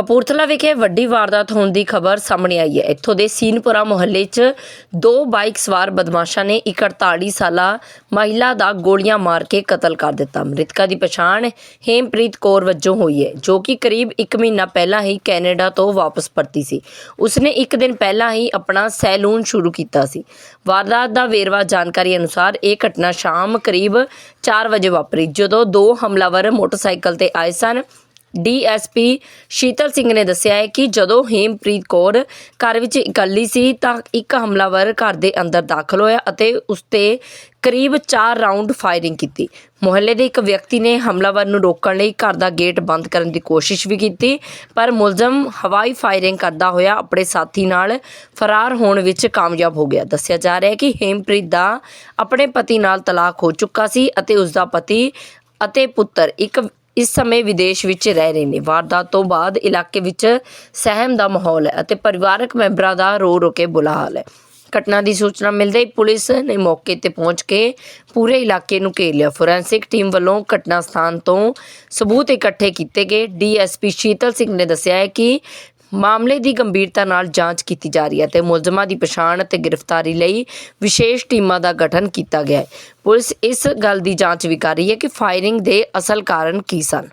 ਕਪੂਰਥਲਾ ਵਿਖੇ ਵੱਡੀ ਵਾਰਦਾਤ ਹੋਣ ਦੀ ਖਬਰ ਸਾਹਮਣੇ ਆਈ ਹੈ। ਇੱਥੋਂ ਦੇ ਸੀਨਪੁਰਾ ਮੁਹੱਲੇ 'ਚ ਦੋ ਬਾਈਕ ਸਵਾਰ ਬਦਮਾਸ਼ਾਂ ਨੇ ਇੱਕ 48 ਸਾਲਾ ਮਹਿਲਾ ਦਾ ਗੋਲੀਆਂ ਮਾਰ ਕੇ ਕਤਲ ਕਰ ਦਿੱਤਾ। ਮ੍ਰਿਤਕਾ ਦੀ ਪਛਾਣ ਹੇਮਪ੍ਰੀਤ ਕੌਰ ਵਜੋਂ ਹੋਈ ਹੈ, ਜੋ ਕਿ ਕਰੀਬ 1 ਮਹੀਨਾ ਪਹਿਲਾਂ ਹੀ ਕੈਨੇਡਾ ਤੋਂ ਵਾਪਸ ਪਰਤੀ ਸੀ। ਉਸਨੇ ਇੱਕ ਦਿਨ ਪਹਿਲਾਂ ਹੀ ਆਪਣਾ ਸੈਲੂਨ ਸ਼ੁਰੂ ਕੀਤਾ ਸੀ। ਵਾਰਦਾਤ ਦਾ ਵੇਰਵਾ ਜਾਣਕਾਰੀ ਅਨੁਸਾਰ ਇਹ ਘਟਨਾ ਸ਼ਾਮ ਕਰੀਬ 4 ਵਜੇ ਵਾਪਰੀ, ਜਦੋਂ ਦੋ ਹਮਲਾਵਰ ਮੋਟਰਸਾਈਕਲ ਤੇ ਆਏ ਸਨ। ਡੀਐਸਪੀ ਸ਼ੀਤਲ ਸਿੰਘ ਨੇ ਦੱਸਿਆ ਹੈ ਕਿ ਜਦੋਂ ਹੇਮਪ੍ਰੀਤ ਕੌਰ ਘਰ ਵਿੱਚ ਇਕੱਲੀ ਸੀ ਤਾਂ ਇੱਕ ਹਮਲਾਵਰ ਘਰ ਦੇ ਅੰਦਰ ਦਾਖਲ ਹੋਇਆ ਅਤੇ ਉਸ ਤੇ ਕਰੀਬ 4 ਰਾਉਂਡ ਫਾਇਰਿੰਗ ਕੀਤੀ। ਮੁਹੱਲੇ ਦੇ ਇੱਕ ਵਿਅਕਤੀ ਨੇ ਹਮਲਾਵਰ ਨੂੰ ਰੋਕਣ ਲਈ ਘਰ ਦਾ ਗੇਟ ਬੰਦ ਕਰਨ ਦੀ ਕੋਸ਼ਿਸ਼ ਵੀ ਕੀਤੀ, ਪਰ ਮੁਲਜ਼ਮ ਹਵਾਈ ਫਾਇਰਿੰਗ ਕਰਦਾ ਹੋਇਆ ਆਪਣੇ ਸਾਥੀ ਨਾਲ ਫਰਾਰ ਹੋਣ ਵਿੱਚ ਕਾਮਯਾਬ ਹੋ ਗਿਆ। ਦੱਸਿਆ ਜਾ ਰਿਹਾ ਹੈ ਕਿ ਹੇਮਪ੍ਰੀਤ ਦਾ ਆਪਣੇ ਪਤੀ ਨਾਲ ਤਲਾਕ ਹੋ ਚੁੱਕਾ ਸੀ ਅਤੇ ਉਸ ਦਾ ਪਤੀ ਅਤੇ ਪੁੱਤਰ ਇੱਕ ਇਸ ਸਮੇਂ ਵਿਦੇਸ਼ ਵਿੱਚ ਰਹਿ ਰਹੇ ਨੇ। ਵਾਰਦਾਤ ਤੋਂ ਬਾਅਦ ਇਲਾਕੇ ਵਿੱਚ ਸਹਿਮ ਦਾ ਮਾਹੌਲ ਹੈ ਅਤੇ ਪਰਿਵਾਰਕ ਮੈਂਬਰਾਂ ਦਾ ਰੋ ਰੋ ਕੇ ਬੁਰਾ ਹਾਲ ਹੈ। ਘਟਨਾ ਦੀ ਸੂਚਨਾ ਮਿਲਦੇ ਹੀ ਪੁਲਿਸ ਨੇ ਮੌਕੇ ਤੇ ਪਹੁੰਚ ਕੇ ਪੂਰੇ ਇਲਾਕੇ ਨੂੰ ਘੇਰ ਲਿਆ। ਫੋਰੈਂਸਿਕ ਟੀਮ ਵੱਲੋਂ ਘਟਨਾ ਸਥਾਨ ਤੋਂ ਸਬੂਤ ਇਕੱਠੇ ਕੀਤੇ ਗਏ। ਡੀਐਸਪੀ ਸ਼ੀਤਲ ਸਿੰਘ ਨੇ ਦੱਸਿਆ ਹੈ ਕਿ ਮਾਮਲੇ ਦੀ ਗੰਭੀਰਤਾ ਨਾਲ ਜਾਂਚ ਕੀਤੀ ਜਾ ਰਹੀ ਹੈ ਤੇ ਮੁਲਜ਼ਮਾਂ ਦੀ ਪਛਾਣ ਅਤੇ ਗ੍ਰਿਫਤਾਰੀ ਲਈ ਵਿਸ਼ੇਸ਼ ਟੀਮਾਂ ਦਾ ਗਠਨ ਕੀਤਾ ਗਿਆ ਹੈ। ਪੁਲਿਸ ਇਸ ਗੱਲ ਦੀ ਜਾਂਚ ਵੀ ਕਰ ਰਹੀ ਹੈ ਕਿ ਫਾਇਰਿੰਗ ਦੇ ਅਸਲ ਕਾਰਨ ਕੀ ਸਨ।